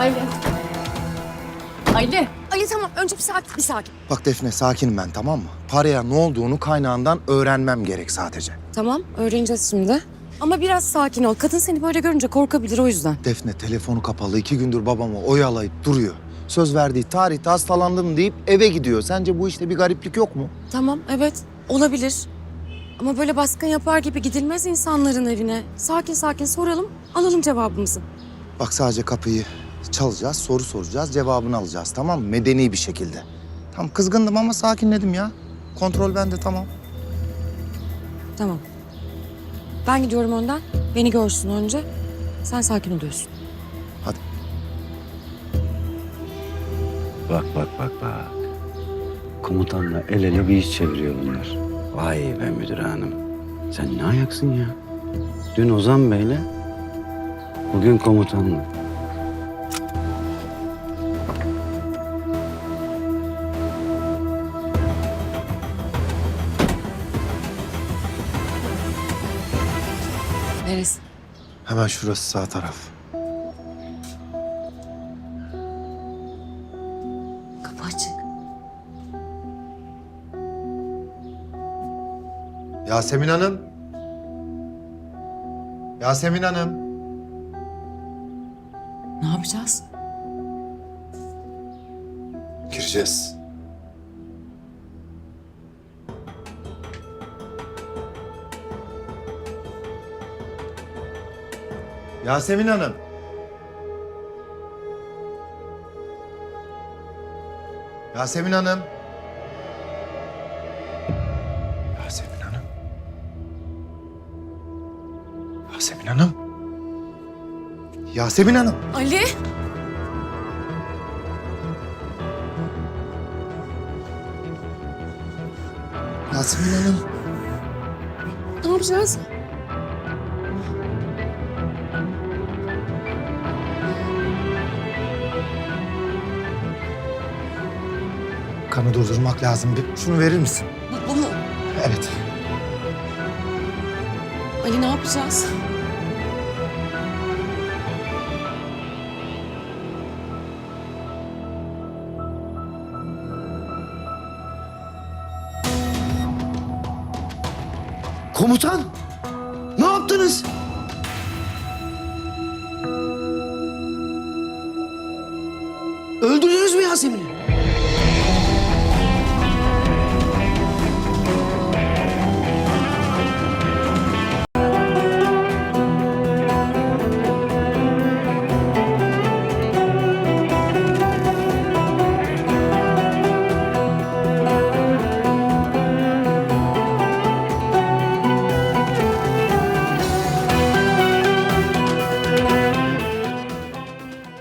Ali. Ali. Ali tamam önce bir sakin bir sakin. Bak Defne sakinim ben tamam mı? Paraya ne olduğunu kaynağından öğrenmem gerek sadece. Tamam öğreneceğiz şimdi. Ama biraz sakin ol. Kadın seni böyle görünce korkabilir o yüzden. Defne telefonu kapalı iki gündür babamı oyalayıp duruyor. Söz verdiği tarihte hastalandım deyip eve gidiyor. Sence bu işte bir gariplik yok mu? Tamam evet olabilir. Ama böyle baskın yapar gibi gidilmez insanların evine. Sakin sakin soralım alalım cevabımızı. Bak sadece kapıyı çalacağız, soru soracağız, cevabını alacağız tamam mı? Medeni bir şekilde. Tam kızgındım ama sakinledim ya. Kontrol bende tamam. Tamam. Ben gidiyorum önden. Beni görsün önce. Sen sakin oluyorsun. Hadi. Bak bak bak bak. Komutanla el ele bir iş çeviriyor bunlar. Vay be müdür hanım. Sen ne ayaksın ya? Dün Ozan Bey'le, bugün komutanla. Neresi? Hemen şurası sağ taraf. Kapı açık. Yasemin Hanım. Yasemin Hanım. Ne yapacağız? Gireceğiz. Yasemin Hanım. Yasemin Hanım. Yasemin Hanım. Yasemin Hanım. Yasemin Hanım. Ali! Yasemin Hanım. Ne yapacağız? Kanı durdurmak lazım. Bir şunu verir misin? Bu, bu mu? Evet. Ali ne yapacağız? Komutan! Ne yaptınız? Öldürdünüz mü Yasemin'i?